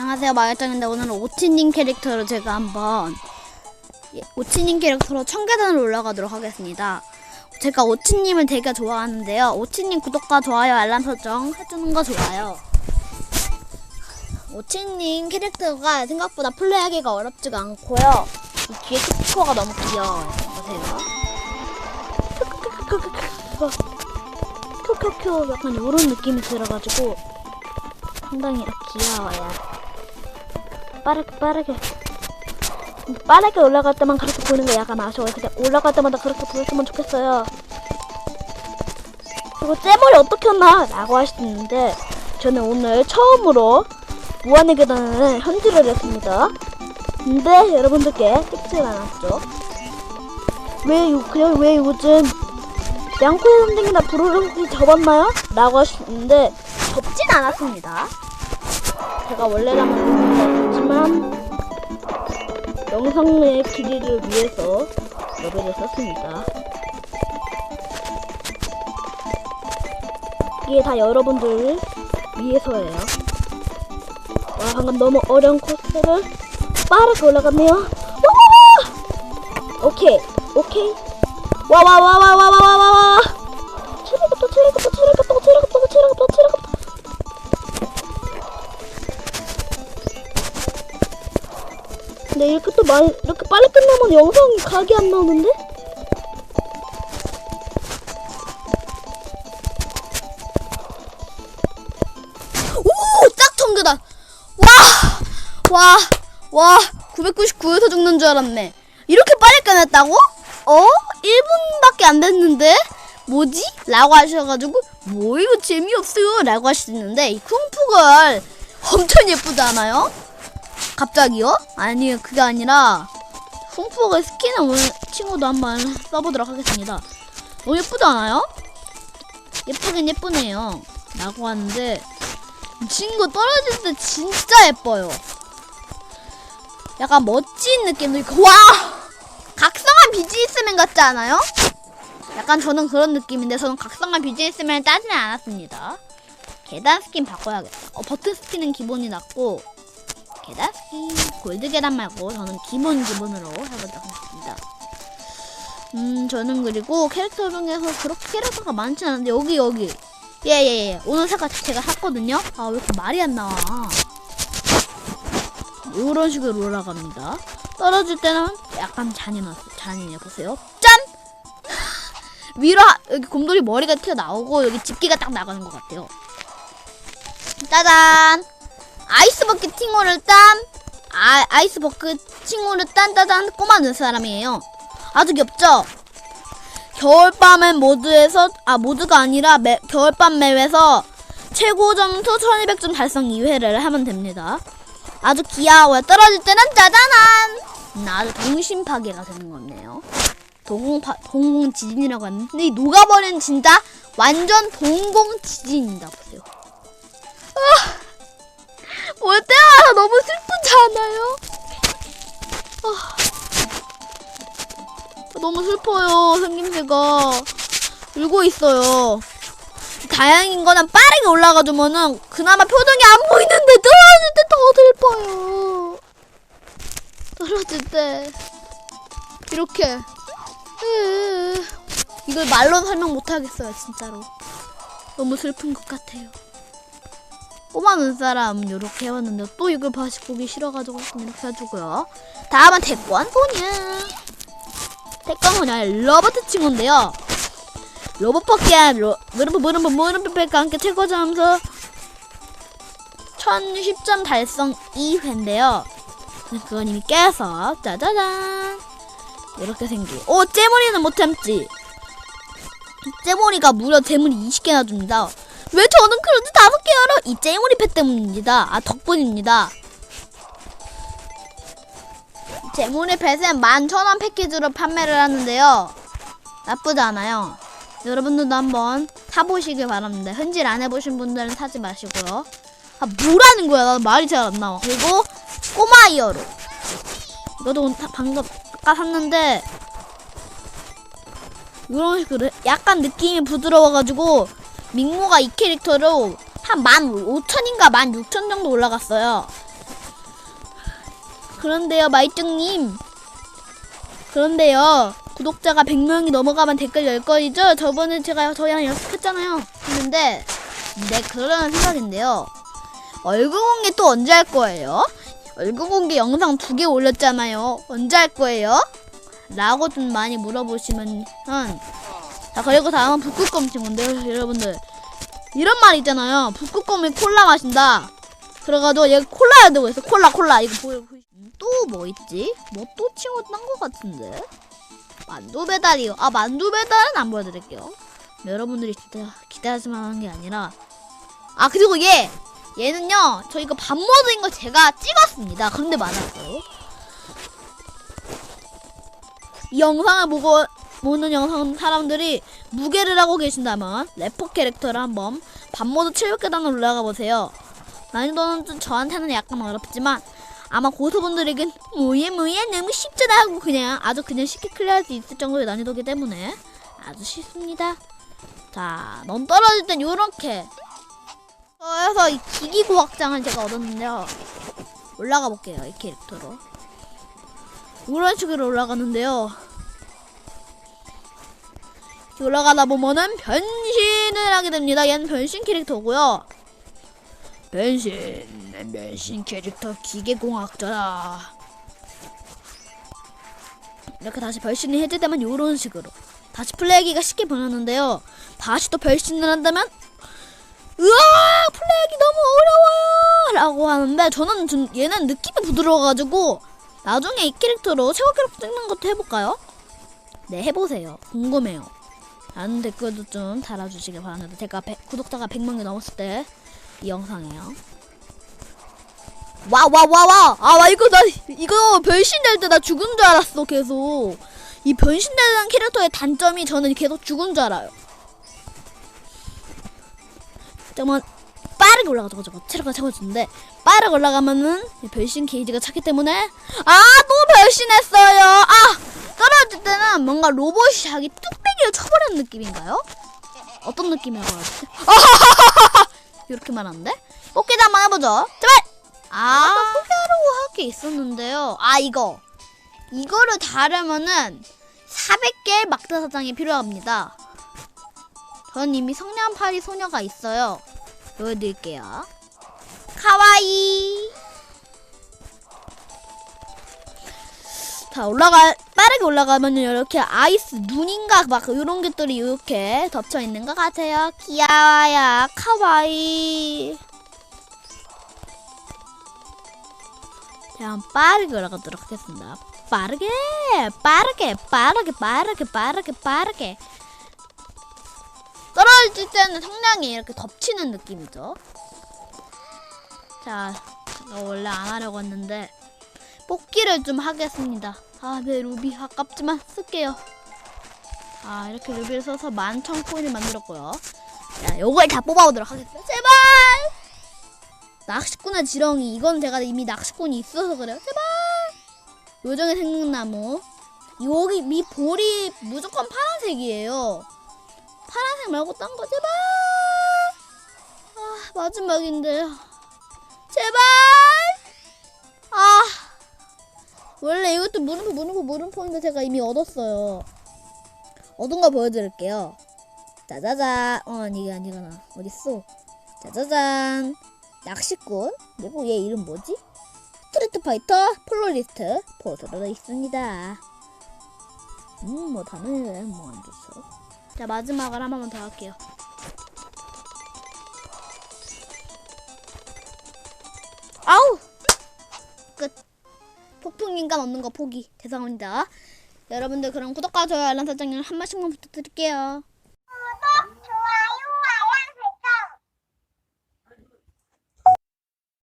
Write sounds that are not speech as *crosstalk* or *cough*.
안녕하세요 마야짱인데 오늘은 오치님 캐릭터로 제가 한번 예, 오치님 캐릭터로 청계단을 올라가도록 하겠습니다. 제가 오치님을 되게 좋아하는데요. 오치님 구독과 좋아요 알람 설정 해주는 거 좋아요. 오치님 캐릭터가 생각보다 플레이하기가 어렵지가 않고요. 이 뒤에 스티커가 너무 귀여워요. 보세요. 큐큐큐 약간 이런 느낌이 들어가지고 상당히 귀여워요. 빠르게 빠르게 빠르게 올라갈 때만 그렇게 보는 게 약간 아쉬워요. 그냥 올라갈 때마다 그렇게 보였으면 좋겠어요. 그리고 잼머리 어떻게 했나? 라고 하시는데 저는 오늘 처음으로 무한의 계단을 현질을 했습니다. 근데 여러분들께 찍질 않았죠. 왜, 요- 그냥 왜 요즘 양코 선생이나 부르르 혹시 접었나요? 라고 하시는데 접진 않았습니다. 제가 원래라면 접었지만 영상의 길이를 위해서 여배를 썼습니다. 이게 다 여러분들 위해서예요. 와 방금 너무 어려운 코스를 빠르게 올라갔네요. 와! 오케이 오케이 와와와와와와와와 근데 이렇게 또 많이 이렇게 빨리 끝나면 영상이 각이 안 나오는데? 오! 딱 청계단! 와! 와! 와! 999에서 죽는 줄 알았네. 이렇게 빨리 끝냈다고? 어? 1분밖에 안 됐는데? 뭐지? 라고 하셔가지고 뭐 이거 재미없어요 라고 하시는데 이 쿵푸걸 엄청 예쁘지 않아요? 갑자기요? 아니 그게 아니라 쿵푸걸 스킨을 오늘 친구도 한번 써보도록 하겠습니다 너무 예쁘지 않아요? 예쁘긴 예쁘네요 라고 하는데 이 친구 떨어질 때 진짜 예뻐요 약간 멋진 느낌도 있고 와 각성한 비즈니스맨 같지 않아요? 약간 저는 그런 느낌인데 저는 각성한 비즈니스맨을 따지는 않았습니다. 계단 스킨 바꿔야겠다. 어, 버튼 스킨은 기본이 낫고 스킨 골드 계단 말고 저는 기본 기본으로 해보도록 하겠습니다. 음 저는 그리고 캐릭터 중에서 그렇게 캐릭터가 많지 않은데 여기 여기 예예 예 오늘 색깔 제가 샀거든요. 아 왜 이렇게 말이 안 나와? 이런 식으로 올라갑니다. 떨어질 때는 약간 잔인하, 잔인해요. 보세요. 짠! *laughs* 위로 하- 여기 곰돌이 머리가 튀어나오고 여기 집게가 딱 나가는 것 같아요. 짜잔! 아이스 버킷 팅호를 딴 아, 아이스 버킷 팅호를 딴 짜잔 꼬마 눈사람이에요. 아주 귀엽죠? 겨울밤은 모드에서 아 모드가 아니라 매, 겨울밤 맵에서 최고 점수 1200점 달성 2회를 하면 됩니다. 아주 귀여워요. 떨어질 때는 짜잔한! 음, 아주 동심 파괴가 되는 거네요. 동공 파, 동공 지진이라고 하는데 이 녹아버리는 진짜 완전 동공 지진입니다. 보세요. 아, 볼 때마다 너무 슬프지 않아요? 아, 너무 슬퍼요. 생김새가 울고 있어요. 다행인 거는 빠르게 올라가주면은 그나마 표정이 안 보이는데 떨어질 때 더 슬퍼요. 떨어질 때 이렇게 으, 이걸 말로 설명 못 하겠어요, 진짜로. 너무 슬픈 것 같아요. 꼬마 눈사람 이렇게 해봤는데 또 이걸 다시 보기 싫어가지고 이렇게 해주고요. 다음은 태권 소녀. 태권 소녀 로버트 친구인데요. 로봇밖에 로, 무릎 무릎 무릎 뺄과 함께 최고점수 1010점 달성 2회인데요. 그건 이미 깨서 짜자잔 이렇게 생기. 오 째머리는 못 참지. 째머리가 무려 재물이 20개나 줍니다. 왜 저는 그런지 다섯 개 알아? 이 째머리 패 때문입니다. 아 덕분입니다. 재물의 펫은 11,000원 패키지로 판매를 하는데요. 나쁘지 않아요. 여러분들도 한번 사보시길 바랍니다. 현질 안 해보신 분들은 사지 마시고요. 아, 뭐라는 거야? 나 말이 잘 안 나와. 그리고 꼬마 이어로. 이것도 다- 방금 아까 샀는데 이런 식으로 약간 느낌이 부드러워가지고 민모가 이 캐릭터로 한 15,000인가 16,000 정도 올라갔어요. 그런데요, 마이쭝님. 그런데요, 구독자가 100명이 넘어가면 댓글 열 거이죠? 저번에 제가 저희랑 약속했잖아요. 했는데, 네, 그런 생각인데요. 얼굴 공개 또 언제 할 거예요? 얼굴 공개 영상 두 개 올렸잖아요. 언제 할 거예요? 라고 좀 많이 물어보시면, 자, 그리고 다음은 북극곰 친구인데요, 여러분들. 이런 말 있잖아요. 북극곰이 콜라 마신다. 그래가지고 얘 콜라야 되고 있어. 콜라, 콜라. 이거 보여. 또 뭐 있지? 뭐 또 친구 딴 거 같은데? 만두 배달이요. 아, 만두 배달은 안 보여드릴게요. 여러분들이 진짜 기대하실 만한 게 아니라. 아, 그리고 얘! 얘는요, 저 이거 밥 모드인 거 제가 찍었습니다. 그런데 많았어요. 이 영상을 보고, 보는 영상 사람들이 무게를 하고 계신다면, 래퍼 캐릭터를 한번 밥 모드 700계단을 올라가 보세요. 난이도는 좀 저한테는 약간 어렵지만, 아마 고수분들에겐 뭐야 뭐야 너무 쉽잖아 하고 그냥 아주 그냥 쉽게 클리어할 수 있을 정도의 난이도기 때문에 아주 쉽습니다. 자, 넌 떨어질 땐 요렇게 그래서 이 기기고학장을 제가 얻었는데요. 올라가 볼게요, 이 캐릭터로. 이런 식으로 올라가는데요. 올라가다 보면은 변신을 하게 됩니다. 얘는 변신 캐릭터고요. 변신, 난 변신 캐릭터 기계공학자다. 이렇게 다시 변신이 해제되면 이런 식으로 다시 플레이하기가 쉽게 변하는데요. 다시 또 변신을 한다면 으아 플레이하기 너무 어려워요 라고 하는데 저는 좀 얘는 느낌이 부드러워가지고 나중에 이 캐릭터로 최고 캐릭터 찍는 것도 해볼까요? 네 해보세요 궁금해요 라는 댓글도 좀 달아주시길 바랍니다. 제가 백- 구독자가 100명이 넘었을 때 이 영상이에요. 와 와 와와! 아 이거 나 이거 변신될 때 나 죽은 줄 알았어 계속. 이 변신되는 캐릭터의 단점이 저는 계속 죽은 줄 알아요. 정말 빠르게 올라가지고 체력가 채워주는데 빠르게 올라가면은 이 변신 게이지가 차기 때문에 아 또 변신했어요! 아 떨어질 때는 뭔가 로봇이 자기 뚝배기를 쳐버리는 느낌인가요? 어떤 느낌이라고 하지? *laughs* 이렇게 말하는데 뽑기도 한번 해보죠 제발 아 포기하려고 할 게 있었는데요 아 이거 이거를 다르면은 400개의 막대 사장이 필요합니다 전 이미 성냥 파리 소녀가 있어요. 보여드릴게요. 카와이. 자 올라가 빠르게 올라가면 이렇게 아이스 눈인가 막 이런 것들이 이렇게 덮쳐 있는 것 같아요. 귀여워요. 카와이. 자, 빠르게 올라가도록 하겠습니다. 빠르게, 빠르게, 빠르게, 빠르게, 빠르게, 빠르게. 떨어질 때는 성량이 이렇게 덮치는 느낌이죠. 자, 제가 원래 안 하려고 했는데 뽑기를 좀 하겠습니다. 아, 네 루비 아깝지만 쓸게요. 아, 이렇게 루비를 써서 만천 코인을 만들었고요. 자, 요걸 다 뽑아보도록 하겠습니다. 제발! 낚시꾼의 지렁이. 이건 제가 이미 낚시꾼이 있어서 그래요. 제발! 요정의 생명나무. 여기 미 볼이 무조건 파란색이에요. 파란색 말고 딴 거 제발 아 마지막인데요 제발 아 원래 이것도 물음표 물음표 물음표인데 제가 이미 얻었어요. 얻은 거 보여드릴게요. 짜자잔. 어 이게 아니구나. 어딨어? 짜자잔. 낚시꾼. 그리고 얘 이름 뭐지? 스트리트 파이터 플로리스트. 포스로 있습니다. 음뭐 다른 뭐안 좋죠? 자 마지막을 한 번만 더 할게요. 아우! 끝. 폭풍 인간 얻는 거 포기. 죄송합니다. 여러분들 그럼 구독과 좋아요 알람 설정을 한 번씩만 부탁드릴게요.